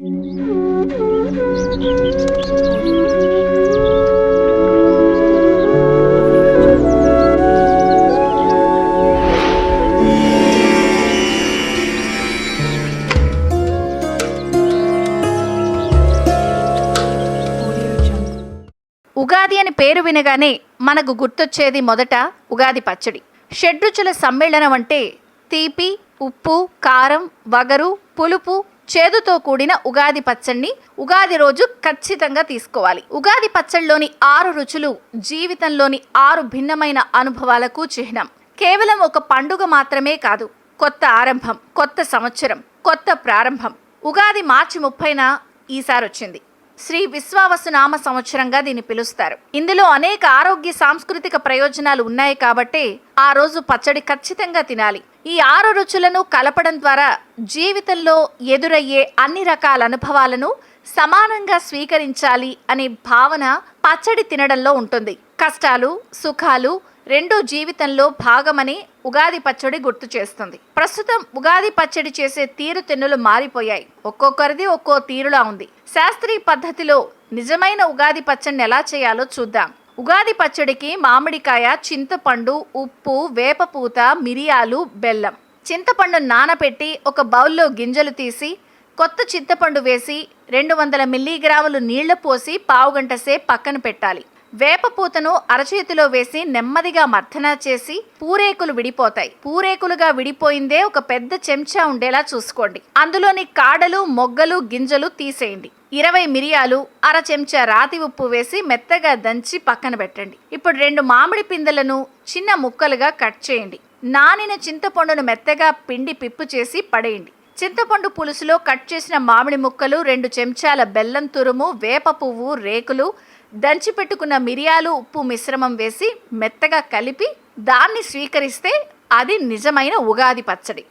ఉగాది అని పేరు వినగానే మనకు గుర్తొచ్చేది మొదట ఉగాది పచ్చడి. షడ్రుచుల సమ్మేళనం అంటే తీపి ఉప్పు కారం వగరు పులుపు చేదుతో కూడిన ఉగాది పచ్చడిని ఉగాది రోజు ఖచ్చితంగా తీసుకోవాలి. ఉగాది పచ్చడిలోని ఆరు రుచులు జీవితంలోని ఆరు భిన్నమైన అనుభవాలకు చిహ్నం. కేవలం ఒక పండుగ మాత్రమే కాదు కొత్త ఆరంభం కొత్త సంవత్సరం కొత్త ప్రారంభం. ఉగాది మార్చి ముప్పైన ఈసారి వచ్చింది. శ్రీ విశ్వావసు నామ సంవత్సరంగా దీన్ని పిలుస్తారు. ఇందులో అనేక ఆరోగ్య సాంస్కృతిక ప్రయోజనాలు ఉన్నాయి కాబట్టే ఆ రోజు పచ్చడి ఖచ్చితంగా తినాలి. ఈ ఆరు రుచులను కలపడం ద్వారా జీవితంలో ఎదురయ్యే అన్ని రకాల అనుభవాలను సమానంగా స్వీకరించాలి అనే భావన పచ్చడి తినడంలో ఉంటుంది. కష్టాలు సుఖాలు రెండో జీవితంలో భాగమని ఉగాది పచ్చడి గుర్తు చేస్తుంది. ప్రస్తుతం ఉగాది పచ్చడి చేసే తీరు తెన్నులు మారిపోయాయి. ఒక్కొక్కరిది ఒక్కో తీరులా ఉంది. శాస్త్రీయ పద్ధతిలో నిజమైన ఉగాది పచ్చడిని ఎలా చేయాలో చూద్దాం. ఉగాది పచ్చడికి మామిడికాయ చింతపండు ఉప్పు వేపపూత మిరియాలు బెల్లం. చింతపండు నానబెట్టి ఒక బౌల్లో గింజలు తీసి కొత్త చింతపండు వేసి రెండు వందల మిల్లీగ్రాములు నీళ్ళు పోసి పావుగంట సేపు పక్కన పెట్టాలి. వేపపూతను అరచేతిలో వేసి నెమ్మదిగా మర్దన చేసి పూరేకులు విడిపోతాయి. పూరేకులుగా విడిపోయిందే ఒక పెద్ద చెంచా ఉండేలా చూసుకోండి. అందులోని కాడలు మొగ్గలు గింజలు తీసేయండి. ఇరవై మిరియాలు అర చెంచా రాతి ఉప్పు వేసి మెత్తగా దంచి పక్కన పెట్టండి. ఇప్పుడు రెండు మామిడి పిందెలను చిన్న ముక్కలుగా కట్ చేయండి. నానిన చింతపండును మెత్తగా పిండి పిప్పు చేసి పడేయండి. చింతపండు పులుసులో కట్ చేసిన మామిడి ముక్కలు రెండు చెంచాల బెల్లం తురుము వేప పువ్వు రేకులు దంచి పెట్టుకున్న మిరియాలు ఉప్పు మిశ్రమం వేసి మెత్తగా కలిపి దాన్ని స్వీకరిస్తే అది నిజమైన ఉగాది పచ్చడి.